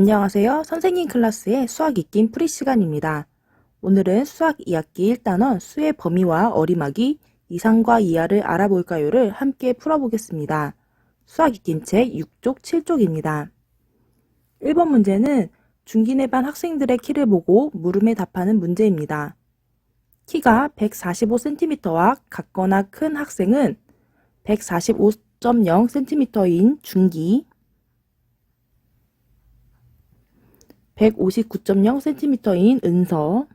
안녕하세요. 선생님 클래스의 수학 익힘 프리 시간입니다. 오늘은 수학 2학기 1단원 수의 범위와 어림하기 이상과 이하를 알아볼까요를 함께 풀어보겠습니다. 수학 익힘책 6쪽 7쪽입니다. 1번 문제는 중기내반 학생들의 키를 보고 물음에 답하는 문제입니다. 키가 145cm와 같거나 큰 학생은 145.0cm인 중기, 159.0cm인 은서,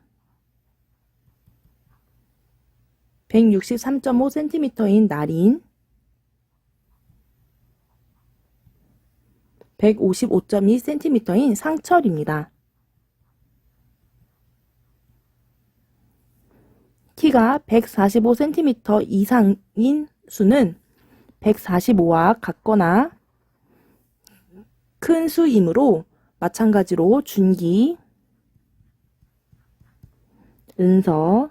163.5cm인 날인, 155.2cm인 상철입니다. 키가 145cm 이상인 수는 145와 같거나 큰 수이므로 마찬가지로 준기, 은서,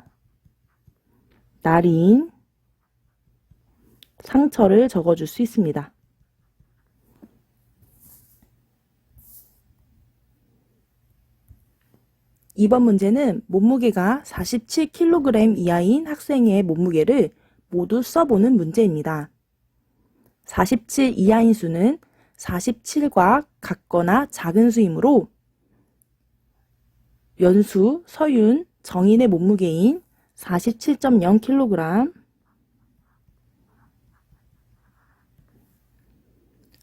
날인, 상처를 적어줄 수 있습니다. 이번 문제는 몸무게가 47kg 이하인 학생의 몸무게를 모두 써보는 문제입니다. 47 이하인 수는 47과 같거나 작은 수이므로 연수, 서윤, 정인의 몸무게인 47.0kg,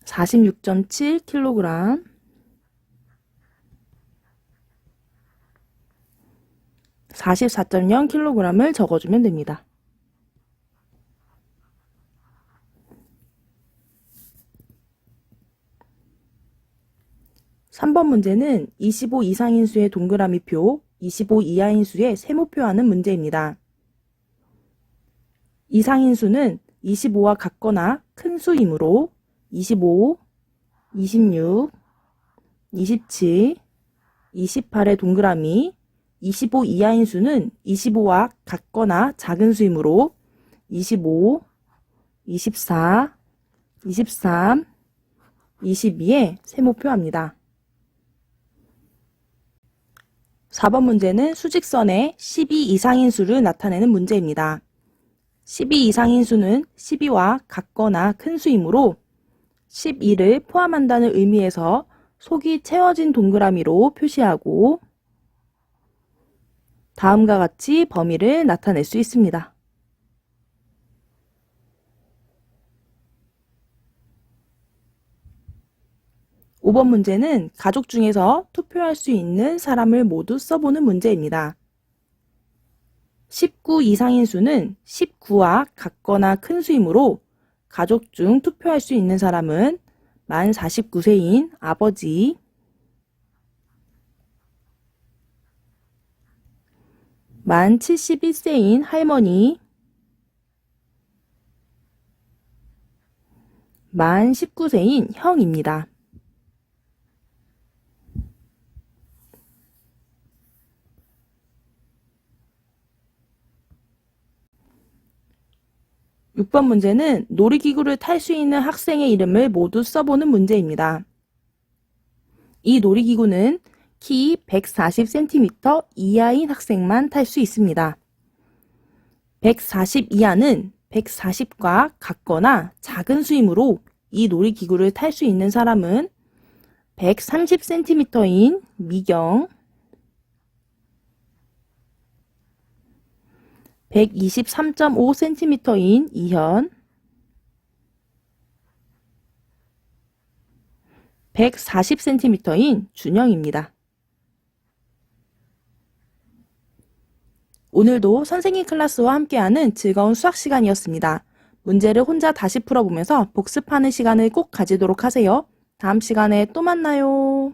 46.7kg, 44.0kg을 적어주면 됩니다. 3번 문제는 25 이상인 수의 동그라미 표, 25 이하인 수의 세모표 하는 문제입니다. 이상인 수는 25와 같거나 큰 수이므로 25, 26, 27, 28의 동그라미, 25 이하인 수는 25와 같거나 작은 수이므로 25, 24, 23, 22의 세모표합니다. 4번 문제는 수직선에 12 이상인 수를 나타내는 문제입니다. 12 이상인 수는 12와 같거나 큰 수이므로 12를 포함한다는 의미에서 속이 채워진 동그라미로 표시하고 다음과 같이 범위를 나타낼 수 있습니다. 5번 문제는 가족 중에서 투표할 수 있는 사람을 모두 써보는 문제입니다. 19 이상인 수는 19와 같거나 큰 수이므로 가족 중 투표할 수 있는 사람은 만 49세인 아버지, 만 71세인 할머니, 만 19세인 형입니다. 6번 문제는 놀이기구를 탈 수 있는 학생의 이름을 모두 써보는 문제입니다. 이 놀이기구는 키 140cm 이하인 학생만 탈 수 있습니다. 140 이하는 140과 같거나 작은 수이므로 이 놀이기구를 탈 수 있는 사람은 130cm인 미경, 123.5cm인 이현, 140cm인 준영입니다. 오늘도 선생님 클래스와 함께하는 즐거운 수학 시간이었습니다. 문제를 혼자 다시 풀어보면서 복습하는 시간을 꼭 가지도록 하세요. 다음 시간에 또 만나요.